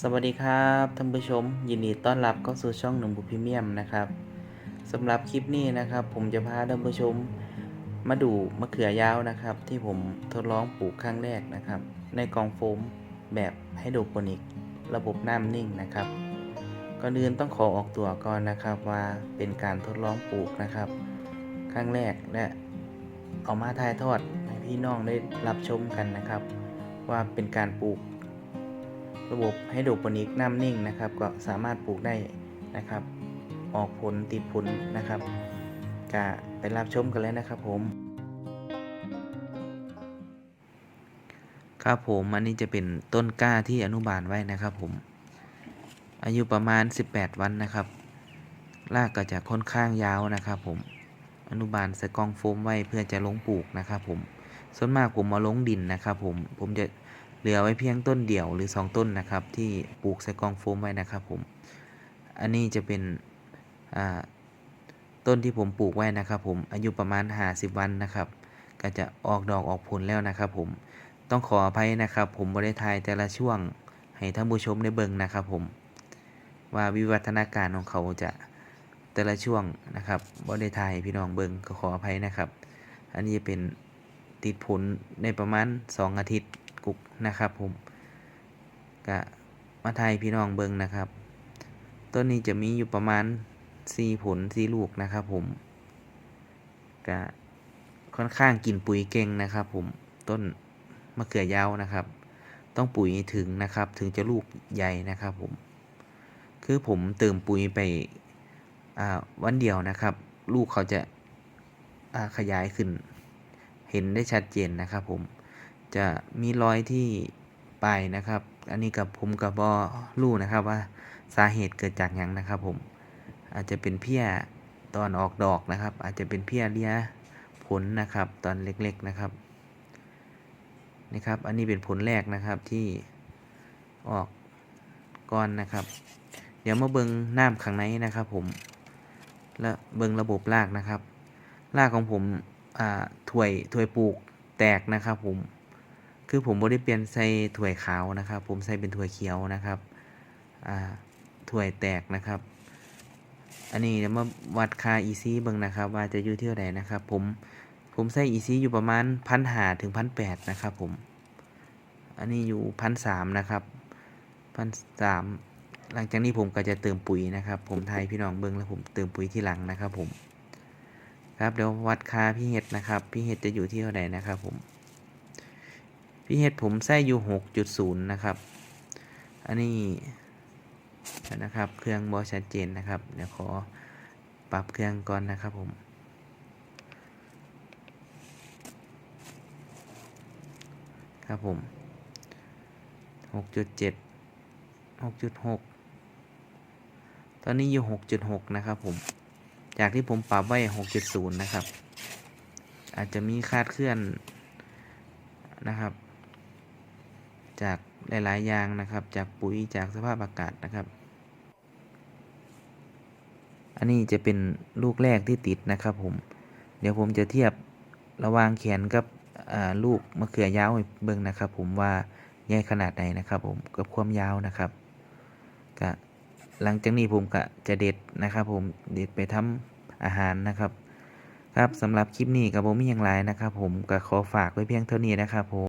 สวัสดีครับท่านผู้ชม ยินดีต้อนรับเข้าสู่ช่องหนุ่มบุพรีเมียมนะครับสำหรับคลิปนี้นะครับ ผมจะพาท่านผู้ชมมาดูมะเขือยาวนะครับ ที่ผมทดลองปลูกครั้งแรกนะครับ ในกล่องโฟมแบบไฮโดรโปนิก ระบบน้ำนิ่งนะครับก่อนอื่นต้องขอออกตัวก่อนนะครับว่าเป็นการทดลองปลูกนะครับ ครั้งแรกและเอามาถ่ายทอดให้พี่น้องได้รับชมกันนะครับ ว่าเป็นการปลูก ระบบไฮโดรโปนิกน้ำนิ่งนะครับ ก็สามารถปลูกได้นะครับ ออกผลติดผลนะครับก็ไปรับชมกันเลยนะครับผมครับผมอันนี้จะเป็นต้นกล้าที่อนุบาลไว้นะครับผม อายุประมาณ 18 วันนะครับรากก็จะค่อนข้างยาวนะครับผมอนุบาลใส่กองโฟมไว้เพื่อจะลงปลูกนะครับผมส่วนมากผมมาลงดินนะครับผมผมจะ เหลือไว้เพียงต้นเดี่ยวหรือ 2 ต้นนะครับ ที่ปลูกใส่กองโฟมไว้นะครับผม อันนี้จะเป็นต้นที่ผมปลูกไว้นะครับ ผมอายุประมาณ 50 วันนะครับ ก็จะออกดอกออกผลแล้วนะครับ ผมต้องขออภัยนะครับ ผมบริทายแต่ละช่วงให้ท่านผู้ชมได้เบิ่งนะครับ ผมว่าวิวัฒนาการของเขาจะแต่ละช่วงนะครับบริทายพี่น้องเบิ่งก็ขออภัยนะครับ อันนี้จะเป็นติดผลในประมาณ 2 อาทิตย์ กุกนะครับผมก็มาทยพี่น้องเบิงนะครับ ต้นนี้จะมีอยู่ประมาณ4ผล4ลูกนะครับผมก็ค่อนข้างกินปุ๋ยเก่งนะครับผมต้นมะเขือยาวนะครับ ต้องปุ๋ยถึงนะครับ ถึงจะลูกใหญ่นะครับผม คือผมเติมปุ๋ยไปวันเดียวนะครับ ลูกเขาจะาขยายขึ้น เห็นได้ชัดเจนนะครับผม จะมีรอยที่ปลายนะครับ อันนี้กับผมกับบอรู้นะครับว่าสาเหตุเกิดจากหยังนะครับ ผมอาจจะเป็นเพี้ยตอนออกดอกนะครับ อาจจะเป็นเพี้ยเลี้ยผลนะครับ ตอนเล็กๆนะครับนี่ครับ อันนี้เป็นผลแรกนะครับที่ออกก้อนนะครับ เดี๋ยวมาเบิงน้ำข้างในนะครับ ผมและเบิงระบบรากนะครับรากของผมอ่าถวยถวยปลูกแตกนะครับ ผม คือผมบ่ได้เปลี่ยนใส่ถ้วยขาวนะครับ ผมใส่เป็นถ้วยเขียวนะครับอ่าถ้วยแตกนะครับ อันนี้เดี๋ยวมาวัดค่า EC เบิ่งนะครับ ว่าจะอยู่ที่เท่าไหร่นะครับ ผมผมใส่ EC อยู่ประมาณพันหาถึงพันแปดนะครับ ผม อันนี้อยู่พันสามนะครับพันสามหลังจากนี้ผมก็จะเติมปุ๋ยนะครับ ผมไทยพี่น้องเบิ้งแล้วผมเติมปุ๋ยที่หลังนะครับ ผม ครับเดี๋ยววัดค่าพี่เห็ดนะครับ พี่เห็ดจะอยู่ที่เท่าไหร่นะครับ ผม พี่เห็ดผมใส่อยู่หกจุดศูนย์นะครับ อันนี้นะครับ เครื่องบอชัดเจนนะครับ เดี๋ยวขอปรับเครื่องก่อนนะครับผม ครับผมหกจุดเจ็ดหกจุดหกตอนนี้อยู่หกจุดหกนะครับผม จากที่ผมปรับไว้หกจุดศูนย์นะครับ อาจจะมีคาดเคลื่อนนะครับ จากหลาย ๆ อย่างนะครับ จากปุ๋ยจากสภาพอากาศนะครับ อันนี้จะเป็นลูกแรกที่ติดนะครับผม เดี๋ยวผมจะเทียบระหว่างแขนกับลูกมะเขือยาวเบิ่งนะครับ ผมว่าใหญ่ขนาดไหนนะครับ ผมกับความยาวนะครับก็หลังจากนี้ผมก็จะเด็ดนะครับผมเด็ดไปทำอาหารนะครับ ครับสำหรับคลิปนี้กับผมมีอย่างไรนะครับ ผมก็ขอฝากไว้เพียงเท่านี้นะครับผม